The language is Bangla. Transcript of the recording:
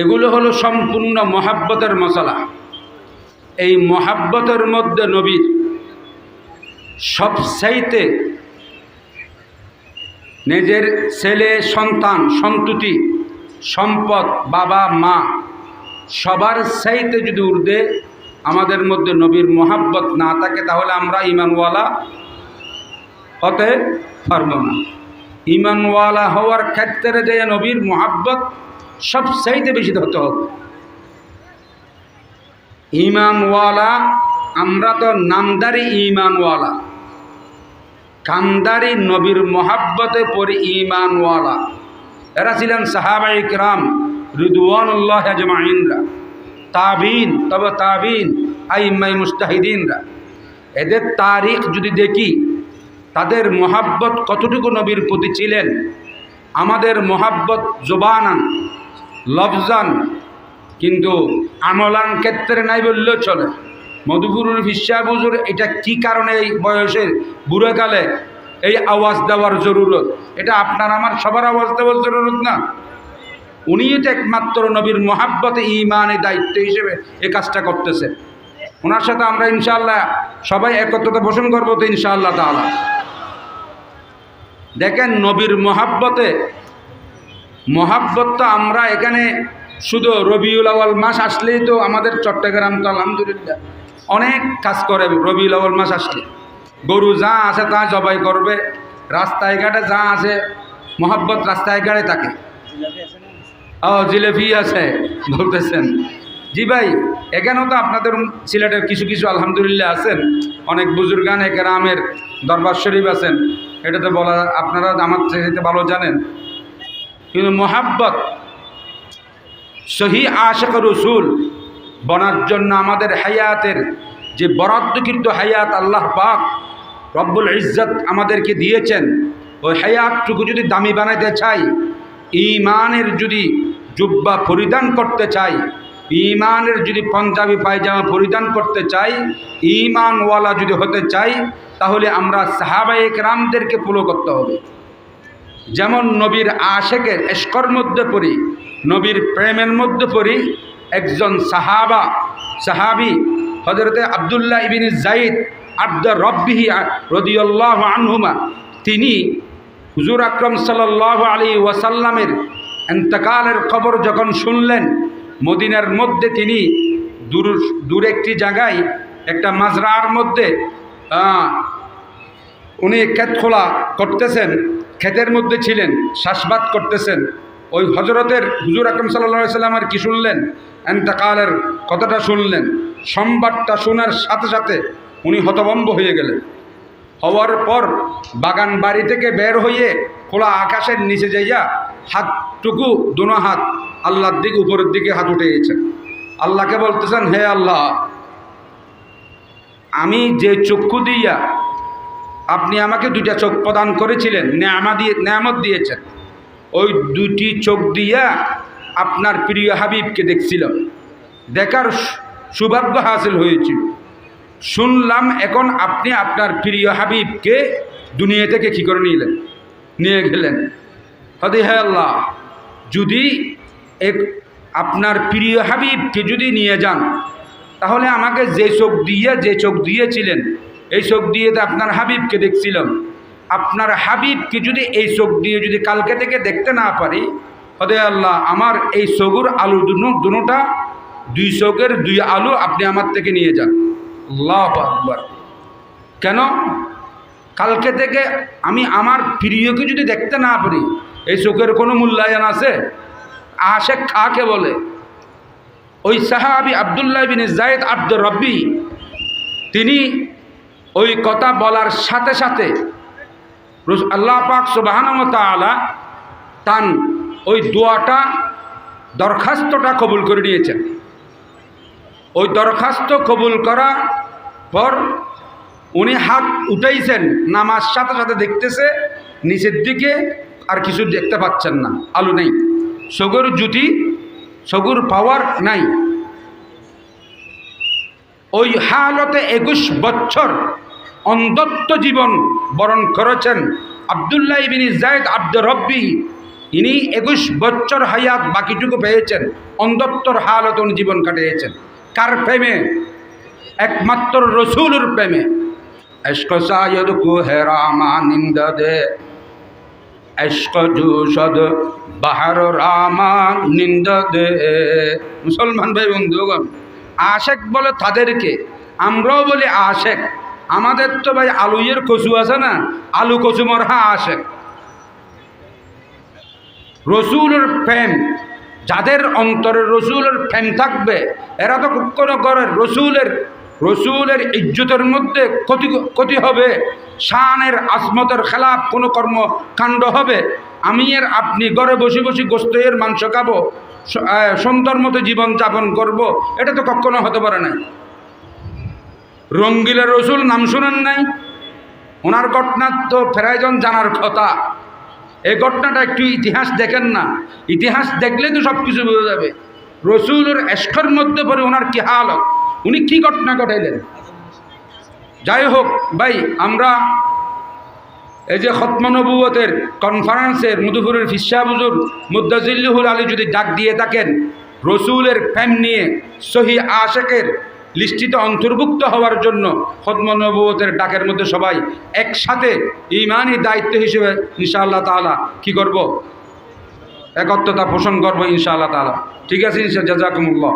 এগুলো হলো সম্পূর্ণ মহাব্বতের মশলা। এই মহাব্বতের মধ্যে নবীর সবচাইতে নিজের ছেলে, সন্তান, সন্ততি, সম্পদ, বাবা, মা সবার চাইতে যদি উর্দে আমাদের মধ্যে নবীর মহাব্বত না থাকে, তাহলে আমরা ইমানওয়ালা হতে পারব না। ইমানওয়ালা হওয়ার ক্ষেত্রে যে নবীর মহাব্বত সব চাইতে বেশি হতে হবে। ইমানওয়ালা আমরা তো নামদারি ইমানওয়ালা কামদারি নবীর মহাব্বতে পড়ি ইমানওয়ালা এরা ছিলেন সাহাবাই কিরাম রিদুয়ানুল্লাহ আজমাইনরা। তাবিন, তবে তাবিন আইমাই মুস্তাহিদিনরা এদের তারিখ যদি দেখি, তাদের মহাব্বত কতটুকু নবীর প্রতি ছিলেন? আমাদের মহাব্বত জোবানান লফজান, কিন্তু আমলান ক্ষেত্রে নাই বললেও চলে। মধুপুরুর বুজুর, এটা কি কারণে এই বয়সের বুড়োকালে এই আওয়াজ দেওয়ার জরুরত? এটা আপনার আমার সবার আওয়াজ দেওয়ার জরুরত না? উনিই তো একমাত্র নবীর মহাব্বতে ইমানের দায়িত্ব হিসেবে এ কাজটা করতেছে ওনার সাথে আমরা ইনশাল্লাহ সবাই একত্রতা পোষণ করব তো ইনশাআল্লাহ তাআলা। দেখেন নবীর মহাব্বতে মহাব্বত তো আমরা এখানে শুধু রবিউল আওয়াল মাস আসলেই তো আমাদের চট্টগ্রাম তো আলহামদুলিল্লাহ। অনেক কাজ করে রবিউল আওয়াল মাস আসলে। গরু যা আছে তা জবাই করবে। রাস্তায় ঘাটে যা আছে মহাব্বত রাস্তায় ঘাটে থাকে। ও, জিলেপি আছে, বলতেছেন। জি ভাই, এখানেও তো আপনাদের সিলেটের কিছু কিছু আলহামদুলিল্লাহ আছেন। অনেক বুজুর্গান একরামের দরবার শরীফ আছেন। এটা তো বলা, আপনারা আমার ভালো জানেন। কিন্তু মোহাব্বত, সহি আশেক রসুল বনার জন্য আমাদের হায়াতের যে বরাদ্দকৃত হায়াত আল্লাহ পাক রব্বুল ইজ্জত আমাদেরকে দিয়েছেন, ওই হায়াতটুকু যদি দামি বানাইতে চাই ইমানের যদি জুব্বা পরিধান করতে চাই ইমানের যদি পঞ্জাবি পায়জামা পরিধান করতে চাই ইমানওয়ালা যদি হতে চাই, তাহলে আমরা সাহাবায়ক রামদেরকে ফলো করতে হবে। যেমন নবীর আশেকের এস্কর মধ্যে পড়ি, নবীর প্রেমের মধ্যে পড়ি, একজন সাহাবা, সাহাবি হজরতে আবদুল্লাহ ইবিন জাইদ আব্দুর রব্বিহি রদিউল্লাহ আনহুমা, তিনি হুজুর আকরম সাল্লাহ আলী ওয়াসাল্লামের এন্তকালের খবর যখন শুনলেন, মদিনার মধ্যে তিনি দূর দূর একটি জায়গায় একটা মাজরার মধ্যে উনি ক্ষেত খোলা করতেছেন। ক্ষেতের মধ্যে ছিলেন, শ্বাসবাদ করতেছেন। ওই হজরতের হুজুর আকরম সাল্লা সাল্লামের কি শুনলেন? এন্তকালের কথাটা শুনলেন। সংবাদটা শোনার সাথে সাথে উনি হতভম্ব হয়ে গেলেন। হওয়ার পর বাগান বাড়ি থেকে বের হয়ে খোলা আকাশের নিচে যাইয়া হাতটুকু, দোনো হাত আল্লাহর দিকে, উপরের দিকে হাত উঠে গেছেন আল্লাহকে বলতেছেন, হে আল্লাহ, আমি যে চক্ষু দিয়া আপনি আমাকে দুইটা চোখ প্রদান করেছিলেন, ন্যামা দিয়ে, ন্যামত দিয়েছেন। ওই দুইটি চোখ দিয়া আপনার প্রিয় হাবিবকে দেখছিলাম। দেখার সৌভাগ্য হাসিল হয়েছিল শুনলাম এখন আপনি আপনার প্রিয় হাবিবকে দুনিয়া থেকে কী করে নিলেন? নিয়ে গেলেন। হতে হ্যাঁ আল্লাহ, যদি এক, আপনার প্রিয় হাবিবকে যদি নিয়ে যান, তাহলে আমাকে যে চোখ দিয়ে, যে চোখ দিয়েছিলেন এই চোখ দিয়ে তো আপনার হাবিবকে দেখছিলাম। আপনার হাবিবকে যদি এই চোখ দিয়ে যদি কালকে থেকে দেখতে না পারি, হদে আল্লাহ, আমার এই চোখের আলু দুনো দুটা দুই চোখের দুই আলু আপনি আমার থেকে নিয়ে যান। আল্লাহ কেন? কালকে থেকে আমি আমার প্রিয়কে যদি দেখতে না পারি, এই চোখের কোনো মূল্যায়ন আছে? আশে খাকে বলে? ওই সাহাবি আবদুল্লাহ বিন জায়দ আব্দুর রব্বি, তিনি ওই কথা বলার সাথে সাথে আল্লাহ পাক সুবাহান তালা তান ওই দোয়াটা, দরখাস্তটা কবুল করে নিয়েছেন। ওই দরখাস্ত কবুল করা পর উনি হাত উঠাইছেন, নামাজ সাথে সাথে দেখতেছে, নিচের দিকে আর কিছু দেখতে পাচ্ছেন না, আলু নেই। সগুর জুতি, সগুর পাওয়ার নাই। ওই হালতে একুশ বছর অন্ধত্ব জীবন বরণ করেছেন আবদুল্লাহ ইবিন জায়দ আব্দুর রব্বি। ইনি একুশ বছর হায়াত বাকিটুকু পেয়েছেন, অন্ধত্বর হালত উনি জীবন কাটিয়েছেন। কার প্রেমে? একমাত্র রসুলের প্রেমে। দে বাহার রামা দে মুসলমান ভাই বন্ধুগণ, আশেক বলে তাদেরকে, আমরাও বলি আশেক। আমাদের তো ভাই আলুইয়ের কচু আছে না? আলু কচু মরহা আশেক রসুলের প্রেম যাদের অন্তরে রসুলের প্রেম থাকবে এরা তো কখনো করে রসুলের রসুলের ইজ্জতের মধ্যে ক্ষতি ক্ষতি হবে। শানের আসমতের খেলাফ কোনো কর্মকাণ্ড হবে। আমি এর আপনি ঘরে বসে বসে গোস্তের মাংস খাব স- আহ, সুন্দর মতো জীবন যাপন করব এটা তো কখনো হতে পারে না রঙ্গিলা রসুল নাম শুনেন নাই? ওনার ঘটনা তো ফেরাইজন জানার কথা। এই ঘটনাটা একটু ইতিহাস দেখেন না। ইতিহাস দেখলে তো সব কিছু বোঝা যাবে। রসুলের এস্কর মধ্যে পরে ওনার কি হালত? উনি কি ঘটনা ঘটাইলেন? যাই হোক, ভাই, আমরা এই যে খতমানবুয়তের কনফারেন্সের মধুপুরের ফিসাবুজুর মুদাজিল্লুহুল আলী যদি ডাক দিয়ে থাকেন, রসুলের প্রেম নিয়ে সহি আশেকের লিস্টিতে অন্তর্ভুক্ত হওয়ার জন্য খতমানবুয়তের ডাকের মধ্যে সবাই একসাথে ইমানই দায়িত্ব হিসেবে ইনশাআল্লাহ তালা কী করব? একত্রতা পোষণ করব ইনশাআল্লাহ তালা ঠিক আছে, ইনশা জাজাকুমুল্লাহ।